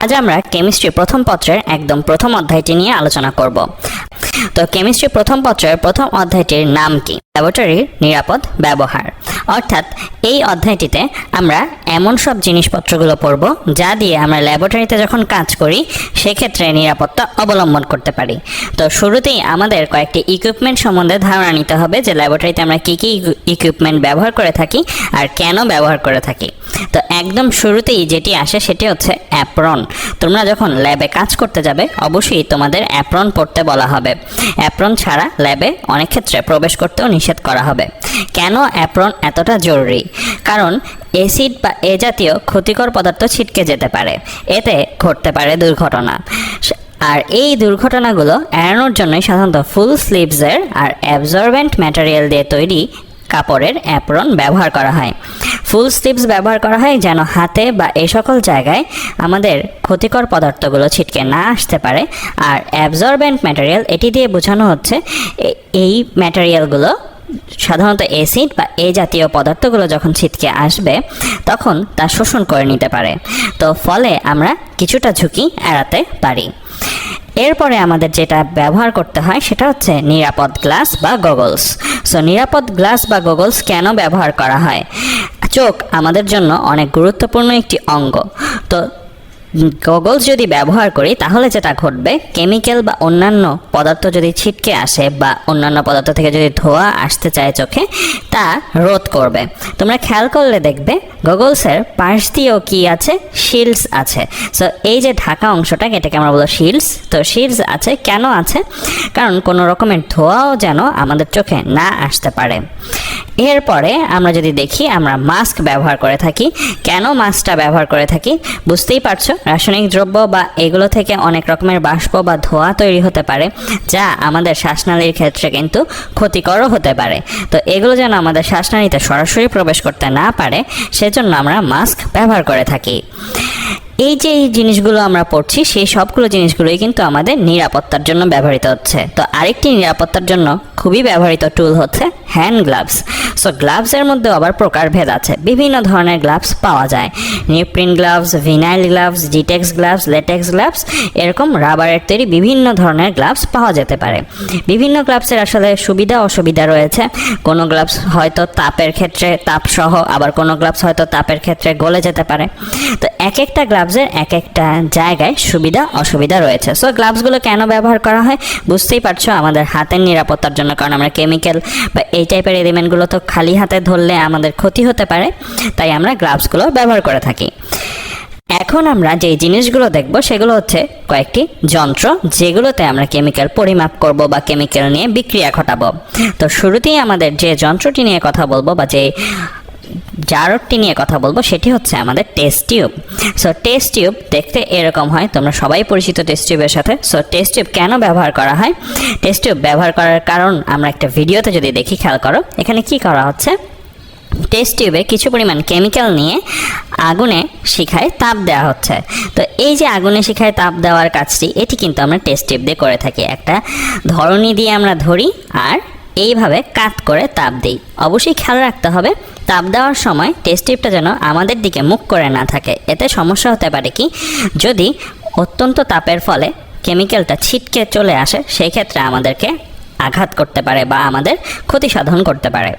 আজ আমরা কেমিস্ট্রি প্রথম পত্রের একদম প্রথম অধ্যায়টি নিয়ে আলোচনা করব। তো কেমিস্ট্রি প্রথম পত্রের প্রথম অধ্যায়টির নাম কি? ল্যাবরেটরির নিরাপদ ব্যবহার। অর্থাৎ এই অধ্যায়টিতে আমরা এমন সব জিনিসপত্রগুলো পড়ব যা দিয়ে আমরা ল্যাবরেটরিতে যখন কাজ করি, সেক্ষেত্রে নিরাপত্তা অবলম্বন করতে পারি। তো শুরুতেই আমাদের কয়েকটি ইকুইপমেন্ট সম্বন্ধে ধারণা নিতে হবে যে ল্যাবরেটরিতে আমরা কী কী ইকুইপমেন্ট ব্যবহার করে থাকি আর কেন ব্যবহার করে থাকি। তো একদম শুরুতেই যেটি আসে সেটি হচ্ছে অ্যাপ্রন তোমরা যখন ল্যাবে কাজ করতে যাবে, অবশ্যই তোমাদের অ্যাপ্রন পড়তে বলা হবে। অ্যাপ্রন ছাড়া ল্যাবে অনেক ক্ষেত্রে প্রবেশ করতেও নিষেধ করা হবে। কেন অ্যাপ্রন এতটা জরুরি। কারণ অ্যাসিড বা এ জাতীয় ক্ষতিকর পদার্থ ছিটকে যেতে পারে। এতে ঘটতে পারে দুর্ঘটনা। আর এই দুর্ঘটনাগুলো এড়ানোর জন্যই সাধারণত ফুল স্লিভসের আর অ্যাবজর্বেন্ট ম্যাটেরিয়াল দিয়ে তৈরি কাপড়ের অ্যাপ্রন ব্যবহার করা হয়। ফুল স্লিভস ব্যবহার করা হয় যেন হাতে বা এ সকল জায়গায় আমাদের ক্ষতিকর পদার্থগুলো ছিটকে না আসতে পারে। আর অ্যাবজর্বেন্ট ম্যাটেরিয়াল, এটি দিয়ে বোঝানো হচ্ছে এই ম্যাটেরিয়ালগুলো সাধারণত অ্যাসিড বা এ জাতীয় পদার্থগুলো যখন ছিটকে আসবে, তখন তা শোষণ করে নিতে পারে। তো ফলে আমরা কিছুটা ঝুঁকি এড়াতে পারি। এরপরে আমাদের যেটা ব্যবহার করতে হয়, সেটা হচ্ছে নিরাপদ গ্লাস বা গগলস। সো নিরাপদ গ্লাস বা গগলস কেন ব্যবহার করা হয়? চোখ আমাদের জন্য অনেক গুরুত্বপূর্ণ একটি অঙ্গ। তো গগলস যদি ব্যবহার করি, তাহলে যেটা ঘটবে? কেমিক্যাল বা অন্যান্য পদার্থ যদি ছিটকে আসে বা অন্যান্য পদার্থ থেকে যদি ধোঁয়া আসতে চায় চোখে, তা রোধ করবে। তোমরা খেয়াল করলে দেখবে, গগলসের পাশ দিয়েও কি আছে? শিল্ডস আছে। সো এই যে ঢাকা অংশটা এটাকে আমরা বলো শিল্ডস তো শিল্ডস আছে, কেন আছে? কারণ কোনো রকমের ধোঁয়াও যেন আমাদের চোখে না আসতে পারে। এরপরে আমরা যদি দেখি, আমরা মাস্ক ব্যবহার করে থাকি। কেন মাস্কটা ব্যবহার করে থাকি? বুঝতেই পারছ, রাসায়নিক দ্রব্য বা এগুলো থেকে অনেক রকমের বাষ্প বা ধোঁয়া তৈরি হতে পারে, যা আমাদের শ্বাসনালীর ক্ষেত্রে কিন্তু ক্ষতিকরও হতে পারে। তো এগুলো যেন আমাদের শ্বাসনালীতে সরাসরি প্রবেশ করতে না পারে, সেজন্য আমরা মাস্ক ব্যবহার করে থাকি। এই যে এই জিনিসগুলো আমরা পড়ছি, সেই সবগুলো জিনিসগুলোই কিন্তু আমাদের নিরাপত্তার জন্য ব্যবহৃত হচ্ছে। তো আরেকটি নিরাপত্তার জন্য খুবই ব্যবহৃত টুল হচ্ছে হ্যান্ড গ্লাভস সো গ্লাভসের মধ্যে আবার প্রকারভেদ আছে। বিভিন্ন ধরনের গ্লাভস পাওয়া যায়। নিউপ্রিন গ্লাভস ভিনাইল গ্লাভস ডিটেক্স গ্লাভস লেটেক্স গ্লাভস এরকম রাবারের তৈরি বিভিন্ন ধরনের গ্লাভস পাওয়া যেতে পারে। বিভিন্ন গ্লাভসের আসলে সুবিধা, অসুবিধা রয়েছে। কোনো গ্লাভস হয়তো তাপের ক্ষেত্রে তাপসহ, আবার কোনো গ্লাভস হয়তো তাপের ক্ষেত্রে গলে যেতে পারে। তো এক একটা গ্লাভসের এক একটা জায়গায় সুবিধা, অসুবিধা রয়েছে। সো গ্লাভসগুলো কেন ব্যবহার করা হয়? বুঝতেই পারছ, আমাদের হাতের নিরাপত্তার জন্য, কারণ আমরা কেমিক্যাল বা এই টাইপের এলিমেন্টগুলো তো খালি হাতে ধরলে আমাদের ক্ষতি হতে পারে, তাই আমরা গ্লাভসগুলো ব্যবহার করে থাকি। এখন আমরা যে জিনিসগুলো দেখব, সেগুলো হচ্ছে কয়েকটি যন্ত্র, যেগুলোতে আমরা কেমিক্যাল পরিমাপ করব বা কেমিক্যাল নিয়ে বিক্রিয়া ঘটাবো। তো শুরুতেই আমাদের যে যন্ত্রটি নিয়ে কথা বলব বা যে জারটি নিয়ে কথা বলব, সেটি হচ্ছে আমাদের test tube so test tube দেখতে এরকম হয়, তোমরা সবাই পরিচিত টেস্ট টিউবের সাথে। সো টেস্ট টিউব কেন ব্যবহার করা হয়? টেস্ট টিউব ব্যবহার করার কারণ আমরা একটা ভিডিওতে যদি দেখি, খেয়াল করো, এখানে কি করা হচ্ছে? টেস্ট টিউবে কিছু পরিমাণ কেমিক্যাল নিয়ে আগুনে শিখায় তাপ দেওয়া হচ্ছে। তো এই যে আগুনে শিখায় তাপ দেওয়ার কাজটি, এটি কিন্তু আমরা টেস্ট টিউব দিয়ে করে থাকি। একটা ধরনী দিয়ে আমরা ধরি, আর এইভাবে কাত করে তাপ দিই। অবশ্যই খেয়াল রাখতে হবে, তাপ দেওয়ার সময় টেস্ট টিউবটা যেন আমাদের দিকে মুখ করে না থাকে। এতে সমস্যা হতে পারে কি? যদি অত্যন্ত তাপের ফলে কেমিক্যালটা ছিটকে চলে আসে, সেই ক্ষেত্রে আমাদেরকে আঘাত করতে পারে বা আমাদের ক্ষতি সাধন করতে পারে।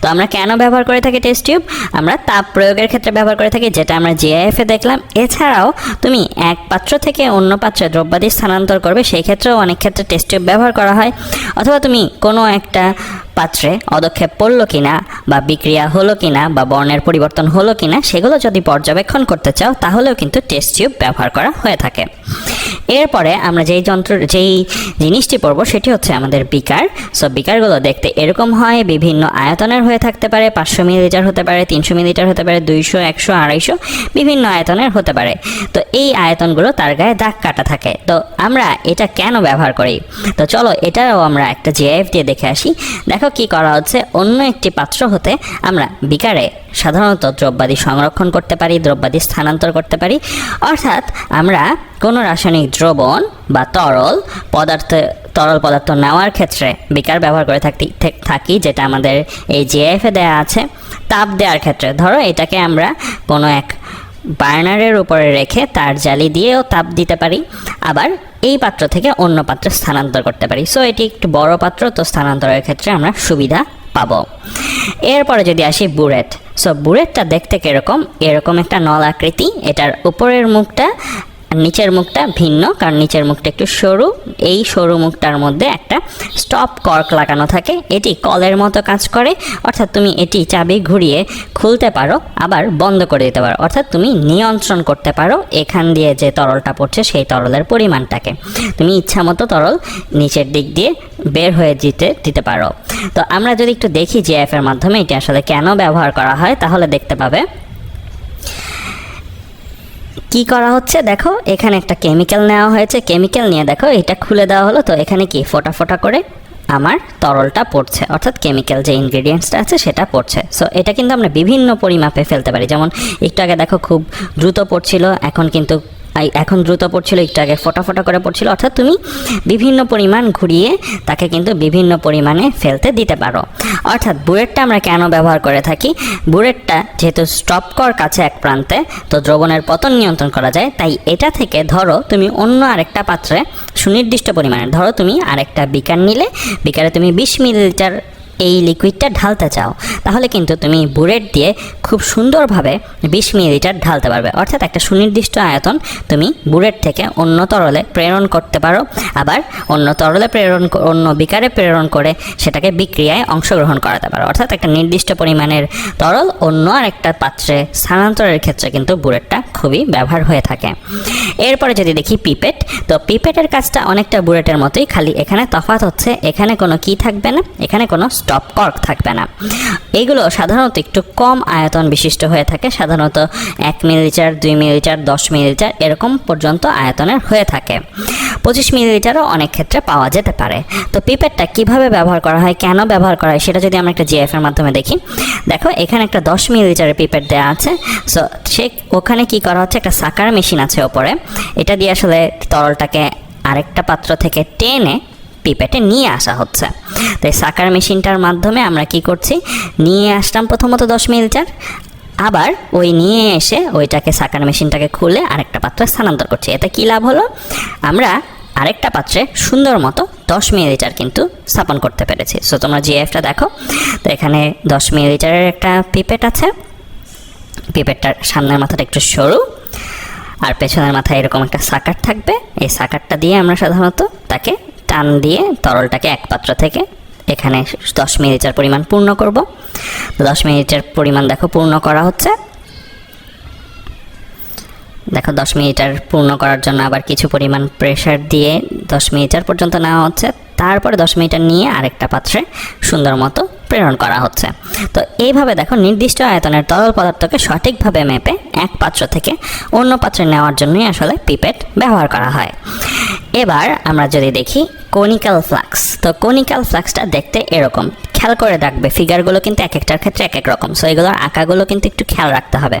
তো আমরা কেন ব্যবহার করে থাকি টেস্ট টিউব আমরা তাপ প্রয়োগের ক্ষেত্রে ব্যবহার করে থাকি, যেটা আমরা জিআইএফে দেখলাম। এছাড়াও তুমি এক পাত্র থেকে অন্য পাত্রে দ্রব্যাদি স্থানান্তর করবে, সেই ক্ষেত্রেও অনেক ক্ষেত্রে টেস্ট টিউব ব্যবহার করা হয়। অথবা তুমি কোনো একটা পাত্রে অদক্ষেপ পড়ল কিনা বা বিক্রিয়া হলো কিনা বা বর্ণের পরিবর্তন হলো কিনা সেগুলো যদি পর্যবেক্ষণ করতে চাও, তাহলেও কিন্তু টেস্ট টিউব ব্যবহার করা হয়ে থাকে। এরপরে আমরা যেই যন্ত্র, যেই জিনিসটি পড়ব, সেটি হচ্ছে আমাদের বিকার। সো বিকারগুলো দেখতে এরকম হয়, বিভিন্ন আয়তনের হয়ে থাকতে পারে, পাঁচশো মিলিলিটার হতে পারে, তিনশো মিলিলিটার হতে পারে, দুইশো, একশো, আড়াইশো, বিভিন্ন আয়তনের হতে পারে। তো এই আয়তনগুলো তার গায়ে দাগ কাটা থাকে। তো আমরা এটা কেন ব্যবহার করি? তো চলো এটাও আমরা একটা জিআইএফ দিয়ে দেখে আসি। দেখো কি করা হচ্ছে? অন্য একটি পাত্র হতে আমরা বিকারে সাধারণত দ্রব্যাদি সংরক্ষণ করতে পারি, দ্রব্যাদি স্থানান্তর করতে পারি। অর্থাৎ আমরা কোনো রাসায়নিক দ্রবণ বা তরল পদার্থ তরল পদার্থ নেওয়ার ক্ষেত্রে বিকার ব্যবহার করে থাকি থাকি, যেটা আমাদের এই জিআইএফে দেওয়া আছে, তাপ দেওয়ার ক্ষেত্রে। ধরো এটাকে আমরা কোনো এক বার্নারের উপরে রেখে তার জালি দিয়েও তাপ দিতে পারি। আবার এই পাত্র থেকে অন্য পাত্রে স্থানান্তর করতে পারি। সো এটি একটু বড় পাত্র, তো স্থানান্তরের ক্ষেত্রে আমরা সুবিধা পাবো। এরপরে যদি আসি বুরেট। সো বুরেটটা দেখতে কীরকম? এরকম একটা নল আকৃতি। এটার উপরের মুখটা নিচের মুখটা ভিন্ন, কারণ নিচের মুখটা একটু সরু। এই সরু মুখটার মধ্যে একটা স্টপ কর্ক লাগানো থাকে। এটি কলের মতো কাজ করে। অর্থাৎ তুমি এটি চাবি ঘুরিয়ে খুলতে পারো, আবার বন্ধ করে দিতে পারো। অর্থাৎ তুমি নিয়ন্ত্রণ করতে পারো এখান দিয়ে যে তরলটা পড়ছে সেই তরলের পরিমাণটাকে। তুমি ইচ্ছা মতো তরল নিচের দিক দিয়ে বের হয়ে দিতে দিতে পারো। তো আমরা যদি একটু দেখি জিএফ এর মাধ্যমে এটি আসলে কেন ব্যবহার করা হয়, তাহলে দেখতে পাবে কি করা হচ্ছে? দেখো, এখানে একটা কেমিক্যাল নেওয়া হয়েছে। কেমিক্যাল নিয়ে দেখো, এটা খুলে দেওয়া হলো। তো এখানে কি? ফোটা ফোটা করে আমার তরলটা পড়ছে। অর্থাৎ কেমিক্যাল যে ইনগ্রিডিয়েন্টসটা আছে, সেটা পড়ছে। সো এটা কিন্তু আমরা বিভিন্ন পরিমাপে ফেলতে পারি। যেমন, একটু আগে দেখো, খুব দ্রুত পড়ছিল। এখন কিন্তু এখন দ্রুত পড়ছিল, একটু আগে ফোটা ফোটা করে পড়ছিল। অর্থাৎ তুমি বিভিন্ন পরিমাণ ঘুরিয়ে তাকে কিন্তু বিভিন্ন পরিমাণে ফেলতে দিতে পারো। অর্থাৎ বুলেটটা আমরা কেন ব্যবহার করে থাকি? বুলেটটা যেহেতু স্টপ কর কাছে এক প্রান্তে, তো দ্রবণের পতন নিয়ন্ত্রণ করা যায়। তাই এটা থেকে ধরো তুমি অন্য আরেকটা পাত্রে সুনির্দিষ্ট পরিমাণে, ধরো তুমি আরেকটা বিকার নিলে, বিকারে তুমি বিশ মিলিলিটার এই লিকুইডটা ঢালতে চাও, তাহলে কিন্তু তুমি বুলেট দিয়ে খুব সুন্দরভাবে বিশ মিলিলিটার ঢালতে পারবে। অর্থাৎ একটা সুনির্দিষ্ট আয়তন তুমি বুলেট থেকে অন্য তরলে প্রেরণ করতে পারো। আবার অন্য তরলে প্রেরণ অন্য বিকারে প্রেরণ করে সেটাকে বিক্রিয়ায় অংশগ্রহণ করাতে পারো। অর্থাৎ একটা নির্দিষ্ট পরিমাণের তরল অন্য আর একটা পাত্রে স্থানান্তরের ক্ষেত্রে কিন্তু বুলেটটা খুবই ব্যবহার হয়ে থাকে। এরপরে যদি দেখি পিপেট, তো পিপেটের কাজটা অনেকটা বুলেটের মতোই। খালি এখানে তফাত হচ্ছে, এখানে কোনো কি থাকবে না, এখানে কোনো স্টপ কর্ক থাকবে না। এগুলো সাধারণত একটু কম আয়তন বিশিষ্ট হয়ে থাকে, সাধারণত এক মিলিলিটার, দুই মিলিলিটার, দশ মিলিলিটার এরকম পর্যন্ত আয়তনের হয়ে থাকে। পঁচিশ মিলিলিটারও অনেক ক্ষেত্রে পাওয়া যেতে পারে। তো পিপেটটা কীভাবে ব্যবহার করা হয়, কেন ব্যবহার করা হয়, সেটা যদি আমরা একটা জিএফ এর মাধ্যমে দেখি। দেখো, এখানে একটা দশ মিলিলিটারের পিপেট দেওয়া আছে। সো, সে ওখানে কি করা হচ্ছে, একটা সাকার মেশিন আছে ওপরে। এটা দিয়ে আসলে তরলটাকে আরেকটা পাত্র থেকে টেনে পিপেটে নিয়ে আসা হচ্ছে। তো এই সাকার মেশিনটার মাধ্যমে আমরা কি করছি? নিয়ে আসলাম প্রথমত দশ মিলিটার আবার ওই নিয়ে এসে ওইটাকে সাকার মেশিনটাকে খুলে আরেকটা পাত্রে স্থানান্তর করছি। এতে কী লাভ হলো? আমরা আরেকটা পাত্রে সুন্দর মতো দশ মিলিলিটার কিন্তু স্থাপন করতে পেরেছি। সো তোমরা জিএফটা দেখো। তো এখানে দশ মিলিলিটারের একটা পিপেট আছে। পিপেটটার সামনের মাথাটা একটু সরু। আর পেছনের মাথায় এরকম একটা সাকার থাকবে। এই সাকারটা দিয়ে আমরা সাধারণত তাকে টান দিয়ে তরলটাকে এক পাত্র থেকে এখানে দশ মিনিটের পরিমাণ পূর্ণ করব। দশ মিনিটের পরিমাণ দেখো পূর্ণ করা হচ্ছে। দেখো দশ মিলিটার পূর্ণ করার জন্য আবার কিছু পরিমাণ প্রেশার দিয়ে দশ মিলিটার পর্যন্ত নেওয়া হচ্ছে। তারপরে দশ মিনিটার নিয়ে আরেকটা পাত্রে সুন্দর মতো প্রেরণ করা হচ্ছে। তো এইভাবে দেখো নির্দিষ্ট আয়তনের তরল পদার্থকে সঠিকভাবে মেপে এক পাত্র থেকে অন্য পাত্রে নেওয়ার জন্যই আসলে পিপেট ব্যবহার করা হয়। এবার আমরা যদি দেখি কনিক্যাল ফ্লাক্স। তো কনিক্যাল ফ্লাক্সটা দেখতে এরকম। খেয়াল করে রাখবে, ফিগারগুলো কিন্তু এক একটার ক্ষেত্রে এক এক রকম। সো এগুলোর আঁকাগুলো কিন্তু একটু খেয়াল রাখতে হবে।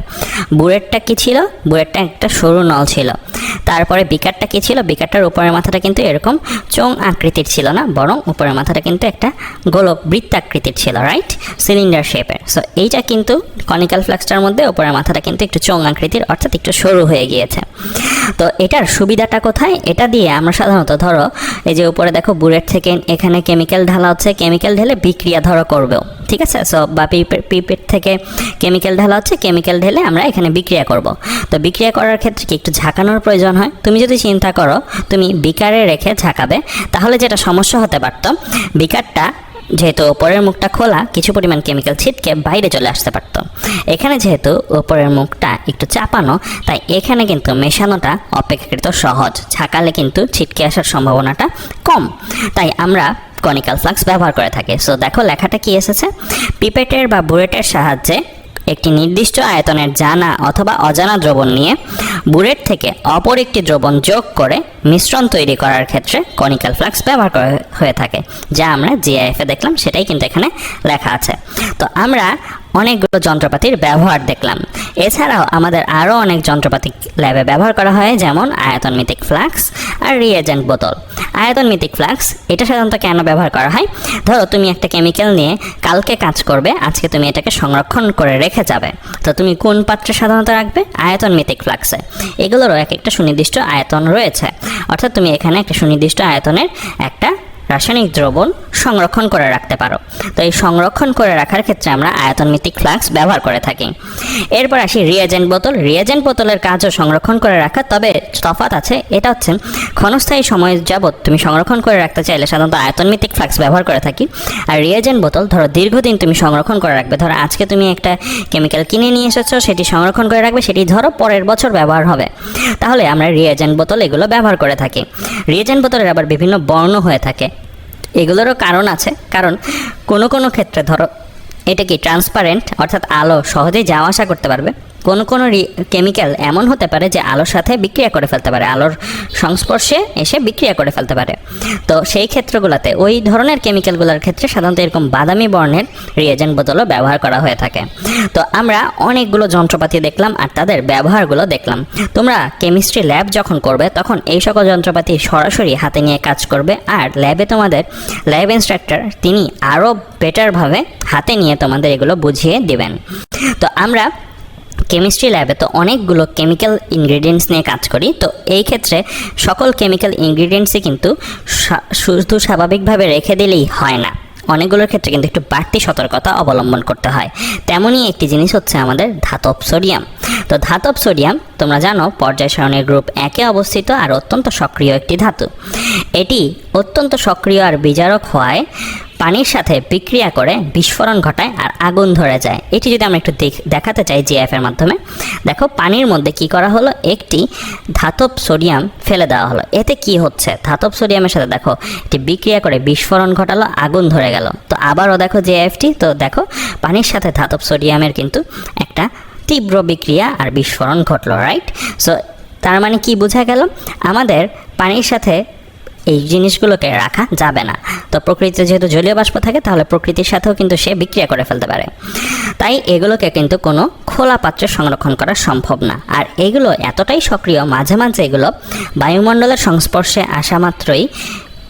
বুয়েটটা কি ছিল? বুয়েটটা একটা সরু নল ছিল। তারপরে বিকারটা কি ছিল? বিকারটার উপরের মাথাটা কিন্তু এরকম চোং আকৃতির ছিল না, বরং উপরের মাথাটা কিন্তু একটা গোলক বৃত্তাকৃতির ছিল রাইট সিলিন্ডার শেপের সো এইটা কিন্তু কনিক্যাল ফ্লাক্সটার মধ্যে উপরের মাথাটা কিন্তু একটু চোং আকৃতির, অর্থাৎ একটু সরু হয়ে গিয়েছে। তো এটার সুবিধাটা কোথায়? এটা দিয়ে আমরা সাধারণত ধরো, এই যে উপরে দেখো বুলেট থেকে এখানে কেমিক্যাল ঢালা হচ্ছে কেমিক্যাল ঢেলে বিক্রিয়া ধরো করবেও, ঠিক আছে? সো বা পিপেট থেকে কেমিক্যাল ঢালা হচ্ছে কেমিক্যাল ঢেলে আমরা এখানে বিক্রিয়া করব। তো বিক্রিয়া করার ক্ষেত্রে কি একটু ঝাঁকানোর প্রয়োজন হয়, তুমি যদি চিন্তা করো, তুমি বিকারে রেখে ঝাঁকাবে, তাহলে যেটা সমস্যা হতে পারতো, বিকারটা যেহেতু ওপরের মুখটা খোলা, কিছু পরিমাণ কেমিক্যাল ছিটকে বাইরে চলে আসতে পারত। এখানে যেহেতু ওপরের মুখটা একটু চাপানো, তাই এখানে কিন্তু মেশানোটা অপেক্ষাকৃত সহজ। ঝাঁকালে কিন্তু ছিটকে আসার সম্ভাবনাটা কম। তাই আমরা কনিক্যাল ফ্লাক্স ব্যবহার করে থাকি। সো দেখো, লেখাটা কি এসেছে? পিপেটের বা বুলেটের সাহায্যে একটি নির্দিষ্ট আয়তনের জানা অথবা অজানা দ্রবণ নিয়ে বুলেট থেকে অপর একটি দ্রবণ যোগ করে মিশ্রণ তৈরি করার ক্ষেত্রে কনিক্যাল ফ্লাক্স ব্যবহার করা হয়ে থাকে, যা আমরা জিআইএফে দেখলাম, সেটাই কিন্তু এখানে লেখা আছে। তো আমরা অনেকগুলো যন্ত্রপাতির ব্যবহার দেখলাম। এছাড়াও আমাদের আরও অনেক যন্ত্রপাতি ল্যাবে ব্যবহার করা হয়, যেমন আয়তন মিতিক ফ্লাক্স আর রিয়েজেন্ট বোতল। আয়তন মিতিক ফ্লাক্স, এটা সাধারণত কেন ব্যবহার করা হয়? ধরো, তুমি একটা কেমিক্যাল নিয়ে কালকে কাজ করবে, আজকে তুমি এটাকে সংরক্ষণ করে রেখে যাবে। তো তুমি কোন পাত্রে সাধারণত রাখবে? আয়তন মিতিক ফ্লাক্সে। এগুলোরও এক একটা সুনির্দিষ্ট আয়তন রয়েছে। অর্থাৎ তুমি এখানে একটা সুনির্দিষ্ট আয়তনের একটা রাসায়নিক দ্রবণ সংরক্ষণ করে রাখতে পারো। তো এই সংরক্ষণ করে রাখার ক্ষেত্রে আমরা আয়তনমিতিক ফ্লাক্স ব্যবহার করে থাকি। এরপর আসি রিয়েজেন্ট বোতল। রিয়েজেন্ট বোতলের কাজও সংরক্ষণ করে রাখা। তবে তফাৎ আছে, এটা হচ্ছে ক্ষণস্থায়ী সময় যাবৎ তুমি সংরক্ষণ করে রাখতে চাইলে সাধারণত আয়তনমিতিক ফ্লাক্স ব্যবহার করে থাকি। আর রিয়েজেন্ট বোতল, ধরো দীর্ঘদিন তুমি সংরক্ষণ করে রাখবে। ধরো আজকে তুমি একটা কেমিক্যাল কিনে নিয়ে এসেছ, সেটি সংরক্ষণ করে রাখবে, সেটি ধরো পরের বছর ব্যবহার হবে। তাহলে আমরা রিয়েজেন্ট বোতল এগুলো ব্যবহার করে থাকি। রিয়েজেন্ট বোতলের আবার বিভিন্ন বর্ণ হয়ে থাকে। এগুলোরও কারণ আছে। কারণ কোনো কোনো ক্ষেত্রে ধরো, এটা কি ট্রান্সপারেন্ট অর্থাৎ আলো সহজেই যাওয়া আসা করতে পারবে? কোনো কোনো কেমিক্যাল এমন হতে পারে যে আলোর সাথে বিক্রিয়া করে ফেলতে পারে, আলোর সংস্পর্শে এসে বিক্রিয়া করে ফেলতে পারে। তো সেই ক্ষেত্রগুলোতে ওই ধরনের কেমিক্যালগুলোর ক্ষেত্রে সাধারণত এরকম বাদামি বর্ণের রিয়েজেন্ট বোতলও ব্যবহার করা হয়ে থাকে। তো আমরা অনেকগুলো যন্ত্রপাতি দেখলাম আর তাদের ব্যবহারগুলো দেখলাম। তোমরা কেমিস্ট্রি ল্যাব যখন করবে, তখন এই সকল যন্ত্রপাতি সরাসরি হাতে নিয়ে কাজ করবে আর ল্যাবে তোমাদের ল্যাব ইনস্ট্রাক্টর তিনি আরও বেটারভাবে হাতে নিয়ে তোমাদের এগুলো বুঝিয়ে দিবেন। তো আমরা কেমিস্ট্রি ল্যাবে তো অনেকগুলো কেমিক্যাল ইনগ্রিডিয়েন্টস নিয়ে কাজ করি, তো এই ক্ষেত্রে সকল কেমিক্যাল ইনগ্রিডিয়েন্টসই কিন্তু শুধু স্বাভাবিকভাবে রেখে দিলেই হয় না। অনেকগুলোর ক্ষেত্রে কিন্তু একটু বাড়তি সতর্কতা অবলম্বন করতে হয়। তেমনই একটি জিনিস হচ্ছে আমাদের ধাতব সোডিয়াম তো ধাতব সোডিয়াম তোমরা জানো, পর্যায় সারণীর গ্রুপ একে অবস্থিত আর অত্যন্ত সক্রিয় একটি ধাতু। এটি অত্যন্ত সক্রিয় আর বিজারক হওয়ায় পানির সাথে বিক্রিয়া করে বিস্ফোরণ ঘটায় আর আগুন ধরে যায়। এটি যদি আমরা একটু দেখ- দেখাতে চাই জিএফ এর মাধ্যমে। দেখো, পানির মধ্যে কি করা হলো? একটি ধাতব সোডিয়াম ফেলে দেওয়া হলো। এতে কি হচ্ছে? ধাতব সোডিয়ামের সাথে দেখো, এটি বিক্রিয়া করে বিস্ফোরণ ঘটালো, আগুন ধরে গেল। তো আবারও দেখো জিএফটি তো দেখো, পানির সাথে ধাতব সোডিয়ামের কিন্তু একটা তীব্র বিক্রিয়া আর বিস্ফোরণ ঘটলো রাইট সো তার মানে কি বোঝা গেল? আমাদের পানির সাথে এই জিনিসগুলোকে রাখা যাবে না। তো প্রকৃতিতে যেহেতু জলীয় বাষ্প থাকে, তাহলে প্রকৃতির সাথেও কিন্তু সে বিক্রিয়া করে ফেলতে পারে। তাই এগুলোকে কিন্তু কোনো খোলা পাত্রে সংরক্ষণ করা সম্ভব না। আর এগুলো এতটাই সক্রিয়, মাঝে মাঝে এগুলো বায়ুমণ্ডলের সংস্পর্শে আসা মাত্রই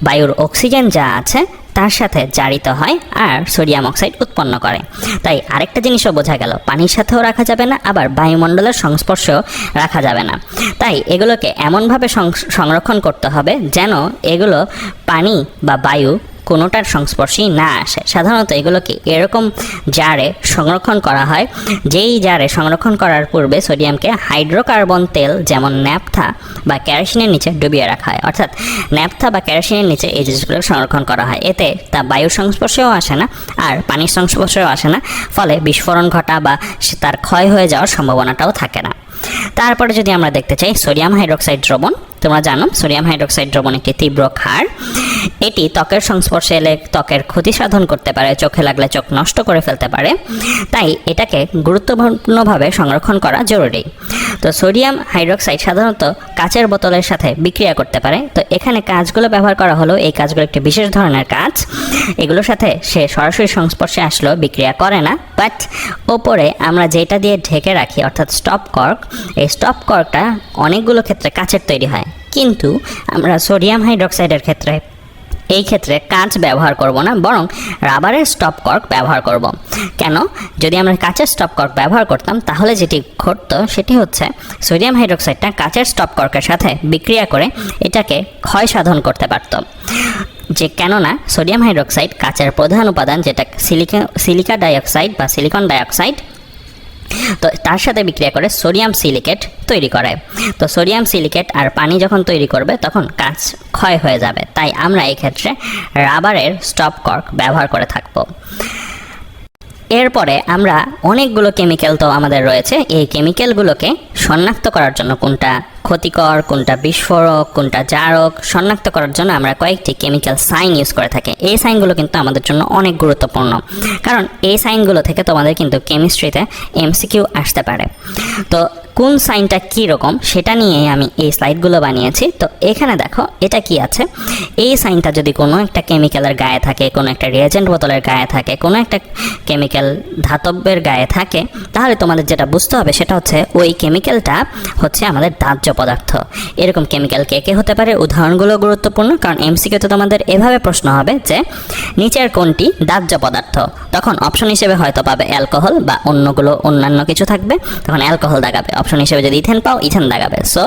বায়ুর অক্সিজেন যা আছে তার সাথে জারিত হয় আর সোডিয়াম অক্সাইড উৎপন্ন করে। তাই আরেকটা জিনিসও বোঝা গেল, পানির সাথেও রাখা যাবে না, আবার বায়ুমণ্ডলের সংস্পর্শেও রাখা যাবে না। তাই এগুলোকে এমনভাবে সংরক্ষণ করতে হবে যেন এগুলো পানি বা বায়ু কোনোটার সংস্পর্শেই না আসে। সাধারণত এগুলোকে এরকম জারে সংরক্ষণ করা হয়, যেই জারে সংরক্ষণ করার পূর্বে সোডিয়ামকে হাইড্রোকার্বন তেল যেমন ন্যাপথা বা ক্যারোসিনের নিচে ডুবিয়ে রাখা হয়। অর্থাৎ ন্যাপথা বা ক্যারোসিনের নিচে এই জিনিসগুলো সংরক্ষণ করা হয়। এতে তা বায়ুর সংস্পর্শেও আসে না আর পানির সংস্পর্শেও আসে না, ফলে বিস্ফোরণ ঘটা বা তার ক্ষয় হয়ে যাওয়ার সম্ভাবনাটাও থাকে না। তারপরে যদি আমরা দেখতে চাই, সোডিয়াম হাইড্রক্সাইড দ্রবণ, তোমরা জানো সোডিয়াম হাইড্রক্সাইড দ্রবণ একটি তীব্র ক্ষার। এটি ত্বকের সংস্পর্শে এলে ত্বকের ক্ষতি সাধন করতে পারে, চোখে লাগলে চোখ নষ্ট করে ফেলতে পারে। তাই এটাকে গুরুত্বপূর্ণভাবে সংরক্ষণ করা জরুরি। তো সোডিয়াম হাইড্রোক্সাইড সাধারণত কাচের বোতলের সাথে বিক্রিয়া করতে পারে। তো এখানে কাজগুলো ব্যবহার করা হলো, এই কাজগুলো একটি বিশেষ ধরনের কাজ এগুলোর সাথে সে সরাসরি সংস্পর্শে আসলেও বিক্রিয়া করে না। বাট ওপরে আমরা যেটা দিয়ে ঢেকে রাখি, অর্থাৎ স্টপ কর্ক, এই স্টপ কর্কটা অনেকগুলো ক্ষেত্রে কাচের তৈরি হয়। কিন্তু আমরা সোডিয়াম হাইড্রোক্সাইডের ক্ষেত্রে এই ক্ষেত্রে কাঁচ ব্যবহার করব না, বরং রাবারের স্টপ কর্ক ব্যবহার করব। কেন? যদি আমরা কাঁচের স্টপ কর্ক ব্যবহার করতাম, তাহলে যেটি ঘটতো সেটি হচ্ছে সোডিয়াম হাইড্রোক্সাইডটা কাঁচের স্টপ কর্কের সাথে বিক্রিয়া করে এটাকে ক্ষয় সাধন করতে পারত। যে কেননা, সোডিয়াম হাইড্রোক্সাইড কাঁচের প্রধান উপাদান যেটা সিলিকা সিলিকা ডাইঅক্সাইড বা সিলিকন ডাইঅক্সাইড তো তার সাথে বিক্রিয়া করে সোডিয়াম সিলিকেট তৈরি করে তো সোডিয়াম সিলিকেট আর পানি যখন তৈরি করবে, তখন কাঁচ ক্ষয় হয়ে যাবে। তাই আমরা এক্ষেত্রে ক্ষেত্রে রাবারের স্টপ কর্ক ব্যবহার করে থাকব। এরপরে আমরা অনেকগুলো কেমিক্যাল তো আমাদের রয়েছে, এই কেমিক্যালগুলোকে শনাক্ত করার জন্য কোনটা ক্ষতিকর, কোনটা বিস্ফোরক, কোনটা জারক, শনাক্ত করার জন্য আমরা কয়েকটি কেমিক্যাল সাইন ইউজ করে থাকি। এই সাইনগুলো কিন্তু আমাদের জন্য অনেক গুরুত্বপূর্ণ। কারণ এই সাইনগুলো থেকে তোমাদের কিন্তু কেমিস্ট্রিতে এমসিকিউ আসতে পারে। তো কোন সাইনটা কী রকম, সেটা নিয়ে আমি এই স্লাইডগুলো বানিয়েছি। তো এখানে দেখো, এটা কি আছে? এই সাইনটা যদি কোনো একটা কেমিক্যালের গায়ে থাকে, কোনো একটা রিয়েজেন্ট বোতলের গায়ে থাকে, কোনো একটা কেমিক্যাল ধাতব্যের গায়ে থাকে, তাহলে তোমাদের যেটা বুঝতে হবে সেটা হচ্ছে ওই কেমিক্যালটা হচ্ছে আমাদের দাহ্য পদার্থ। এরকম কেমিক্যাল কে কে হতে পারে? উদাহরণগুলো গুরুত্বপূর্ণ, কারণ এমসিকে তো তোমাদের এভাবে প্রশ্ন হবে যে নিচের কোনটি দাহ্য পদার্থ? তখন অপশন হিসেবে হয়তো পাবে অ্যালকোহল বা অন্যগুলো অন্যান্য কিছু থাকবে, তখন অ্যালকোহল দাগাবে অপশন হিসেবে যদি ইথেন পাও, ইথেন দাগাবে সো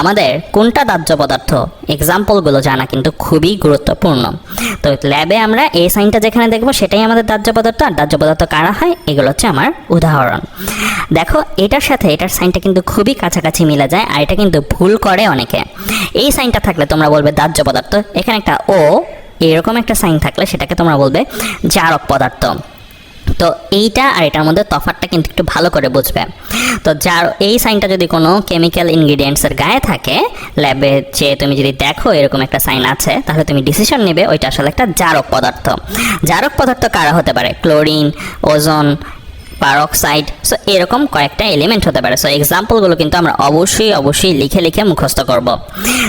আমাদের কোনটা দাহ্য পদার্থ? এক্সাম্পলগুলো জানা কিন্তু খুবই গুরুত্বপূর্ণ। তো ল্যাবে আমরা এই সাইনটা যেখানে দেখব, সেটাই আমাদের দাহ্য পদার্থ। আর দাহ্য পদার্থ কারা হয়? এগুলো হচ্ছে আমার উদাহরণ। দেখো, এটার সাথে এটার সাইনটা কিন্তু খুবই কাছাকাছি মিলে যায়, আর এটা কিন্তু ভুল করে অনেকে। এই সাইনটা থাকলে তোমরা বলবে দাহ্য পদার্থ। এখানে একটা ও এরকম একটা সাইন থাকলে সেটাকে তোমরা বলবে জারক পদার্থ। তো এইটা আর এটার মধ্যে তফাতটা কিন্তু একটু ভালো করে বুঝবে। তো যার এই সাইনটা যদি কোনো কেমিক্যাল ইনগ্রিডিয়েন্টসের গায়ে থাকে ল্যাবে যে তুমি যদি দেখো এরকম একটা সাইন আছে, তাহলে তুমি ডিসিশন নেবে ওইটা আসলে একটা জারক পদার্থ। জারক পদার্থ কারা হতে পারে? ক্লোরিন, ওজন পারক্সাইড সো এরকম কয়েকটা এলিমেন্ট হতে পারে। সো এক্সাম্পলগুলো কিন্তু আমরা অবশ্যই অবশ্যই লিখে লিখে মুখস্থ করব।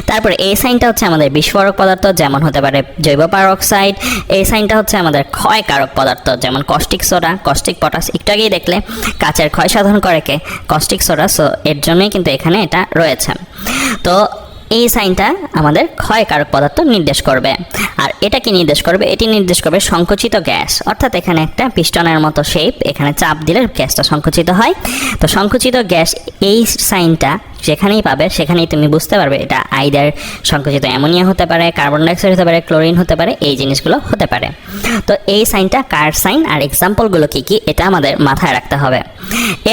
তারপর এই সাইনটা হচ্ছে আমাদের বিস্ফোরক পদার্থ, যেমন হতে পারে জৈব পারক্সাইড এই সাইনটা হচ্ছে আমাদের ক্ষয়কারক পদার্থ, যেমন কস্টিক সোডা কস্টিক পটাশ একটু আগেই দেখলে, কাচের ক্ষয় সাধন করে কে? কস্টিক সোডা সো এর জন্যই কিন্তু এখানে এটা রয়েছে। তো এই সাইনটা আমাদের ক্ষয়কারক পদার্থ নির্দেশ করবে। আর এটা কি নির্দেশ করবে, এটি নির্দেশ করবে সংকুচিত গ্যাস। অর্থাৎ এখানে একটা পিস্টনের মতো শেপ এখানে চাপ দিলে গ্যাসটা সংকুচিত হয়। তো সংকুচিত গ্যাস এই সাইনটা যেখানেই পাবে, সেখানেই তুমি বুঝতে পারবে এটা আইদার সংকুচিত অ্যামোনিয়া হতে পারে কার্বন ডাইঅক্সাইড হতে পারে ক্লোরিন হতে পারে, এই জিনিসগুলো হতে পারে। তো এই সাইনটা কার সাইন আর এক্সাম্পলগুলো কি কি, এটা আমাদের মাথায় রাখতে হবে।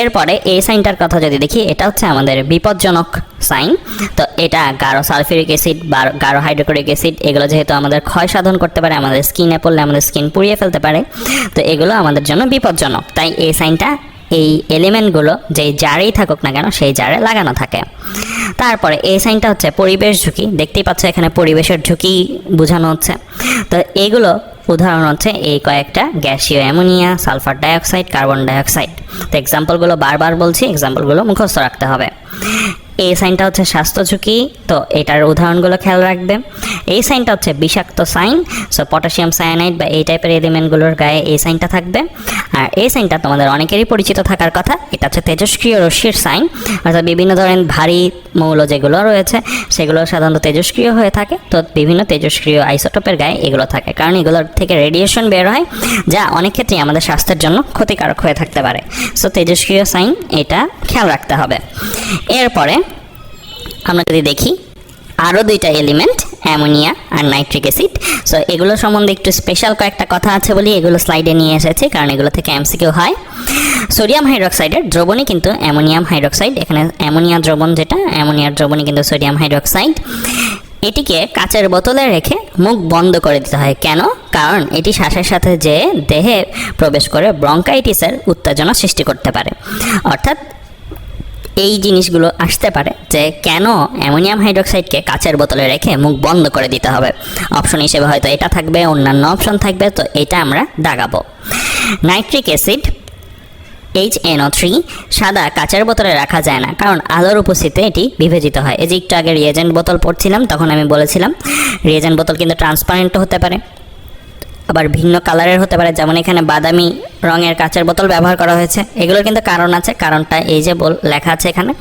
এরপরে এই সাইনটার কথা যদি দেখি, এটা হচ্ছে আমাদের বিপজ্জনক সাইন। তো এটা গাঢ় সালফিউরিক অ্যাসিড বা গাঢ় হাইড্রোক্লোরিক অ্যাসিড, এগুলো যেহেতু আমাদের ক্ষয় সাধন করতে পারে, আমাদের স্কিনে পড়লে আমাদের স্কিন পুড়িয়ে ফেলতে পারে। তো এগুলো আমাদের জন্য বিপজ্জনক। তাই এই সাইনটা এই এলিমেন্টগুলো যে জারেই থাকুক না কেন, সেই জারে লাগানো থাকে। তারপরে এই সাইনটা হচ্ছে পরিবেশ ঝুঁকি। দেখতেই পাচ্ছ এখানে পরিবেশের ঝুঁকি বোঝানো হচ্ছে। তো এগুলো উদাহরণ হচ্ছে এই কয়েকটা গ্যাসীয় ammonia, sulphur dioxide, carbon dioxide. তো এক্সাম্পলগুলো বারবার বলছি এক্সাম্পলগুলো মুখস্থ রাখতে হবে। এই সাইনটা হচ্ছে স্বাস্থ্য ঝুঁকি, তো এটার উদাহরণগুলো খেয়াল রাখবে। এই সাইনটা হচ্ছে বিষাক্ত সাইন সো পটাশিয়াম সায়ানাইড বা এই টাইপের এলিমেন্টগুলোর গায়ে এই সাইনটা থাকবে। আর এই সাইনটা তোমাদের অনেকেরই পরিচিত থাকার কথা, এটা হচ্ছে তেজস্ক্রিয় রশ্মির সাইন, অর্থাৎ বিভিন্ন ধরনের ভারী মৌল যেগুলো রয়েছে, সেগুলো সাধারণত তেজস্ক্রিয় হয়ে থাকে, তো বিভিন্ন তেজস্ক্রিয় আইসোটোপের গায়ে এগুলো থাকে, কারণ এগুলোর থেকে রেডিয়েশন বের হয়, যা অনেক ক্ষেত্রেই আমাদের স্বাস্থ্যের জন্য ক্ষতিকারক হয়ে থাকতে পারে। সো তেজস্ক্রিয় সাইন, এটা খেয়াল রাখতে হবে। এরপরে আমরা যদি দেখি, আরও দুইটা এলিমেন্ট অ্যামোনিয়া আর নাইট্রিক অ্যাসিড। সো এগুলো সম্বন্ধে একটু স্পেশাল কয়েকটা কথা আছে বলি, এগুলো স্লাইডে নিয়ে এসেছি, কারণ এগুলো থেকে এমসিকিউ হয়। সোডিয়াম হাইড্রক্সাইডের দ্রবণই কিন্তু অ্যামোনিয়াম হাইড্রক্সাইড এখানে অ্যামোনিয়া দ্রবণ যেটা, অ্যামোনিয়ার দ্রবণই কিন্তু সোডিয়াম হাইড্রক্সাইড এটিকে কাচের বোতলে রেখে মুখ বন্ধ করে দিতে হয়। কেন? কারণ এটি শ্বাসের সাথে যে দেহে প্রবেশ করে ব্রঙ্কাইটিসের উত্তেজনা সৃষ্টি করতে পারে। অর্থাৎ এই জিনিসগুলো আসতে পারে যে কেন অ্যামোনিয়াম হাইড্রোক্সাইডকে কাচের বোতলে রেখে মুখ বন্ধ করে দিতে হবে? অপশন হিসেবে হয়তো এটা থাকবে, অন্যান্য অপশন থাকবে, তো এটা আমরা দাগাবো। Nitric acid H N O three সাদা কাচের বোতলে রাখা যায় না, কারণ আলোর উপস্থিতিতে এটি বিভাজিত হয়। এই যে একটু আগে রিয়েজেন্ট বোতল পড়ছিলাম, তখন আমি বলেছিলাম রিয়েজেন্ট বোতল কিন্তু ট্রান্সপারেন্টও হতে পারে। আবার ভিন্ন কালারের হতে পারে, যেমন এখানে বাদামি রঙের কাঁচের বোতল ব্যবহার করা হয়েছে। এগুলোর কিন্তু কারণ আছে, কারণটা এই যে বল লেখা আছে এখানে।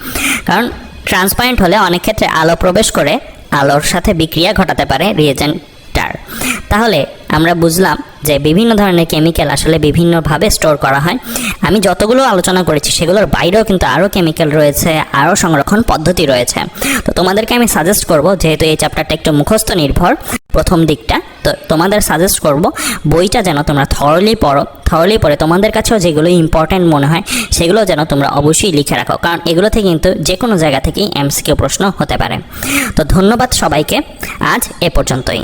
কারণ ট্রান্সপারেন্ট হলে অনেক ক্ষেত্রে আলো প্রবেশ করে, আলোর সাথে বিক্রিয়া ঘটাতে পারে রিয়েজেন্টটার তাহলে আমরা বুঝলাম যে বিভিন্ন ধরনের কেমিক্যাল আসলে বিভিন্নভাবে স্টোর করা হয়। আমি যতগুলো আলোচনা করেছি, সেগুলোর বাইরেও কিন্তু আরও কেমিক্যাল রয়েছে, আরও সংরক্ষণ পদ্ধতি রয়েছে। তো তোমাদেরকে আমি সাজেস্ট করব, যেহেতু এই চ্যাপ্টারটা একটু মুখস্থ নির্ভর, প্রথম দিকটা, তো তোমাদের সাজেস্ট করব, বইটা যেন তোমরা থরলি পড়ো। থরলি পড়ে তোমাদের কাছেও যেগুলো ইম্পর্ট্যান্ট মনে হয়, সেগুলো যেন তোমরা অবশ্যই লিখে রাখো, কারণ এগুলো থেকে কিন্তু যে কোনো জায়গা থেকেই এমসিকিউ প্রশ্ন হতে পারে। তো ধন্যবাদ সবাইকে, আজ এ পর্যন্তই।